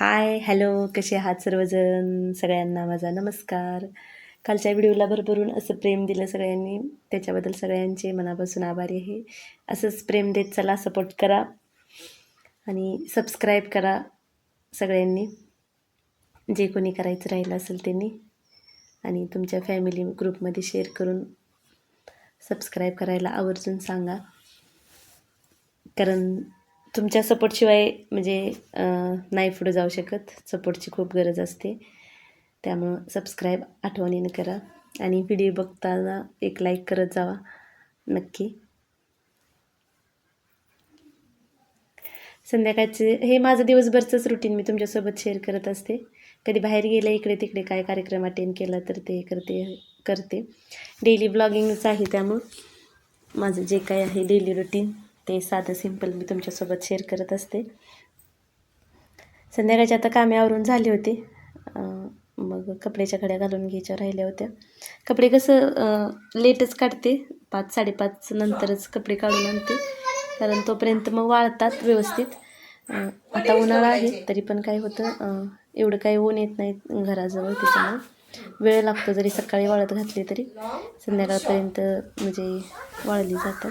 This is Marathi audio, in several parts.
हाय हॅलो कसे आहात सर्वजण? सगळ्यांना माझा नमस्कार. कालच्या व्हिडिओला भरभरून असं प्रेम दिलं सगळ्यांनी. त्याच्याबद्दल सगळ्यांचे मनापासून आभारी आहे. असंच प्रेम देत चला सपोर्ट करा आणि सबस्क्राईब करा सगळ्यांनी. जे कोणी करायचं राहिलं असेल त्यांनी. आणि तुमच्या फॅमिली ग्रुपमध्ये शेअर करून सबस्क्राईब करायला आवर्जून सांगा. कारण तुमच्या सपोर्टशिवाय म्हणजे नाही पुढे जाऊ शकत. सपोर्टची खूप गरज असते. त्यामुळं सबस्क्राईब आठवणीने करा आणि व्हिडिओ बघताना एक लाईक करत जावा. नक्की. संध्याकाळचे हे माझं दिवसभरचंच रुटीन मी तुमच्यासोबत शेअर करत असते. कधी बाहेर गेलं इकडे तिकडे काय कार्यक्रम अटेंड केला तर ते करते करते. डेली ब्लॉगिंगच आहे त्यामुळं माझं जे काय आहे डेली रुटीन ते साधं सिंपल मी तुमच्यासोबत शेअर करत असते. संध्याकाळचे आता कामे आवरून झाले होते. मग कपड्याच्या घड्या घालून घ्यायच्या राहिल्या होत्या. कपडे कसं लेटच काढते. पाच साडेपाच नंतरच कपडे काढून आणते. कारण तोपर्यंत मग वाळतात व्यवस्थित. आता उन्हाळा आहे तरी पण काय होतं एवढं काही ऊन येत नाही घराजवळ त्याच्यामुळे. वेळ लागतो जरी सकाळी वाळत घातली तरी. संध्याकाळपर्यंत म्हणजे वाळली जातात.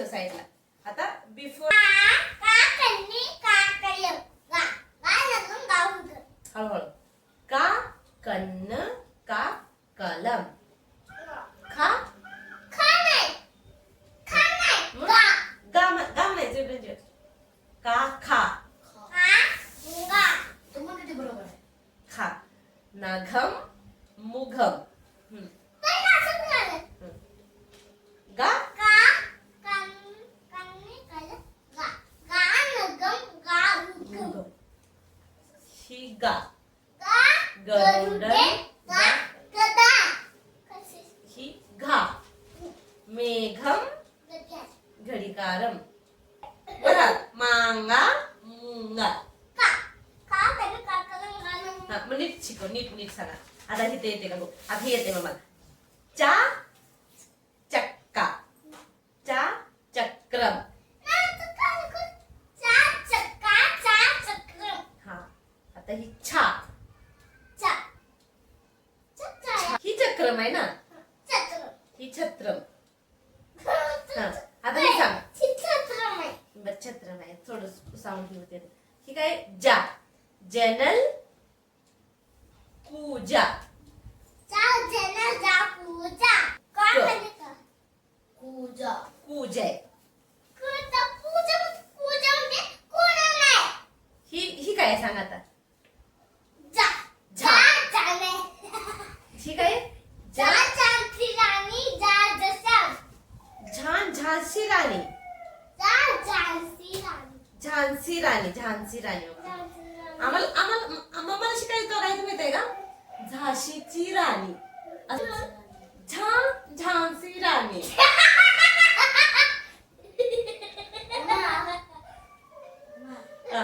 आता ही ठेव साईडला आता बिफोर हळूहळू का कन्न का कलम खा मग गा म्हण- गा म्हणायचं म्हणजे का खा खा नघम मुघम हम्म. हम्म. गा मुघम ही गा गरुडन ही घा. मेघम घडिकारम. बघा मांगा मुंगा. मग नीट शिकव नीट नीट सांगा. आता इथे येते का बघ? आता येते मग मला. चा चक्का. चा चक्रम. आता ही छा. ही चक्रम आहे ना? ही छत्रम. हा. आता हे सांग. बर छत्रम आहे. थोडं साऊंड होते ही काय जा. जनल पूजा. पूजा. आहे? ही ही काय आहे? सांग आता ही काय आहे? जा झान झांसी राणी झांसी राणी झांसी राणी आम्हाला आम्हाला मला शिकायचं करायचं माहीत आहे का? झाशीची राणी. झा झांसी राणी हा.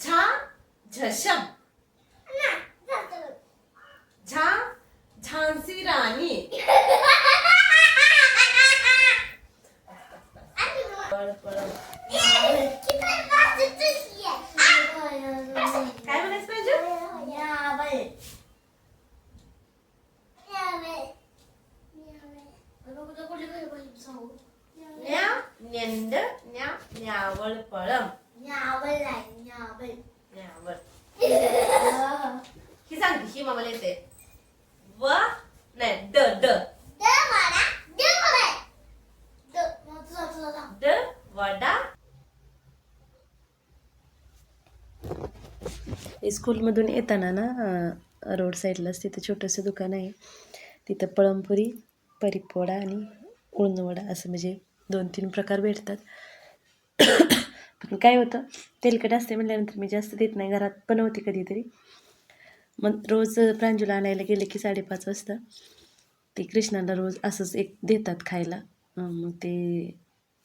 झा झशम झा झांसी राणी पळ पळ काय म्हणायचं पाहिजे न्या नेंद न्या न्यावळ न्यावळ ही मामाला येते व नाही ड ड ड वडा स्कूलमधून येताना ना रोड साईडलाच तिथं छोटंसं दुकान आहे. तिथं पळमपुरी परिपोडा आणि उळणवडा असं म्हणजे दोन तीन प्रकार भेटतात. पण काय होतं तेलकट असते म्हटल्यानंतर मी जास्त देत नाही घरात बनवते कधीतरी. मग रोज प्रांजूला आणायला गेले की साडेपाच वाजता ते कृष्णाला रोज असंच एक देतात खायला. मग ते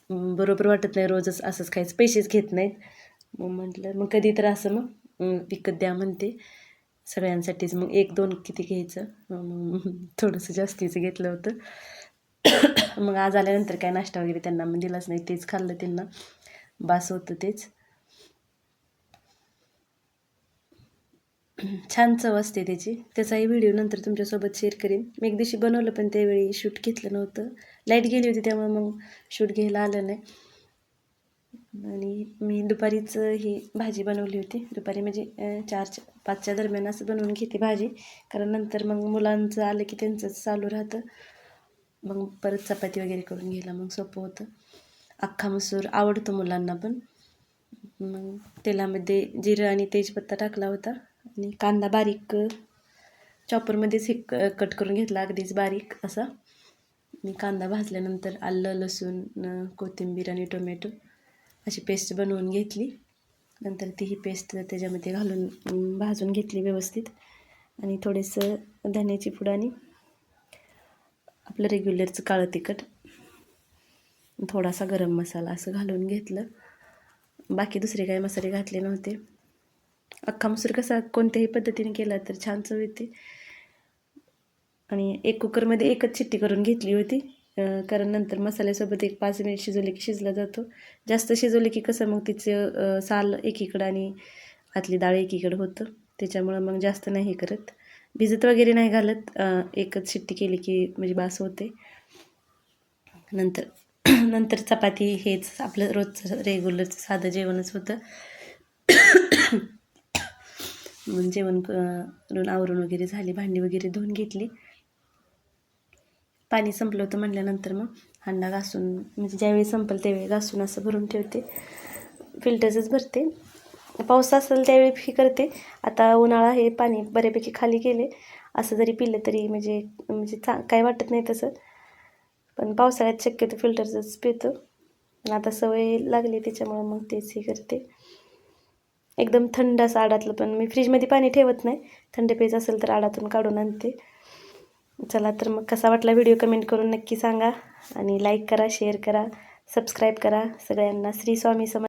बरोबर वाटत नाही रोजच असंच खायचं पैसेच घेत नाहीत. मग म्हटलं मग कधी तर असं मग विकत द्या म्हणते. सगळ्यांसाठीच मग एक दोन किती घ्यायचं. थोडंसं जास्तीचं घेतलं होतं. मग आज आल्यानंतर काय नाश्ता वगैरे त्यांना मग दिलाच नाही. तेच खाल्लं त्यांना. बास होतं तेच. छान चव असते त्याची. त्याचाही व्हिडिओ नंतर तुमच्यासोबत शेअर करेन. मी एक दिवशी बनवलं पण त्यावेळी शूट घेतलं नव्हतं. लाइट गेली होती त्यामुळे मग शूट घ्यायला आलं नाही. आणि मी दुपारीच ही भाजी बनवली होती. दुपारी म्हणजे चार चारच्या पाचच्या दरम्यान असं बनवून घेते भाजी. कारण नंतर मग मुलांचं आलं की त्यांचंच चालू राहतं. मग परत चपाती वगैरे करून घ्यायला मग सोपं होतं. अख्खा मसूर आवडतो मुलांना पण. मग तेलामध्ये जिरं आणि तेजपत्ता टाकला होता. आणि कांदा बारीक चॉपरमध्येच हे क कट करून घेतला अगदीच बारीक असा. आणि कांदा भाजल्यानंतर आलं लसूण कोथिंबीर आणि टोमॅटो अशी पेस्ट बनवून घेतली. नंतर ती ही पेस्ट त्याच्यामध्ये घालून भाजून घेतली व्यवस्थित. आणि थोडेसं धन्याची पूड आणि आपलं रेग्युलरचं काळं तिखट थोडासा गरम मसाला असं घालून घेतलं. बाकी दुसरे काही मसाले घातले नव्हते. अख्खा मसूर कसा कोणत्याही पद्धतीने केला तर छान चव येते आणि एक कुकरमध्ये एकच चिट्टी करून घेतली होती. कारण नंतर मसाल्यासोबत एक पाच मिनिट शिजवले की शिजला जातो. जास्त शिजवले की कसं मग तिचं साल एकीकडं आणि आतली डाळ एकीकडं होतं. त्याच्यामुळं मग जास्त नाही हे करत. भिजत वगैरे नाही घालत. एकच शिट्टी केली की म्हणजे बास होते. नंतर नंतर चपाती हेच आपलं रोजचं रेग्युलरचं साधं जेवणच होतं. मग जेवण करून आवरून वगैरे झाली भांडी वगैरे धुवून घेतली. पाणी संपलं होतं म्हटल्यानंतर मग हांडा घासून म्हणजे ज्यावेळी संपल त्यावेळी घासून असं भरून ठेवते. फिल्टरचंच भरते. पाऊस असेल त्यावेळी फी करते. आता उन्हाळा हे पाणी बऱ्यापैकी खाली गेले. असं जरी पिलं तरी म्हणजे म्हणजे चा काय वाटत नाही तसं. पण पावसाळ्यात शक्यतो फिल्टरचंच पितो. पण आता सवय लागली त्याच्यामुळं मग तेच हे करते. एकदम थंड असं आडातलं पण मी फ्रीजमध्ये पाणी ठेवत नाही. थंड पेज असेल तर आडातून काढून आणते. चला तर मग कसा वाटला व्हिडिओ कमेंट करून नक्की सांगा. आणि लाईक करा शेअर करा सबस्क्राईब करा. सगळ्यांना श्री स्वामी समज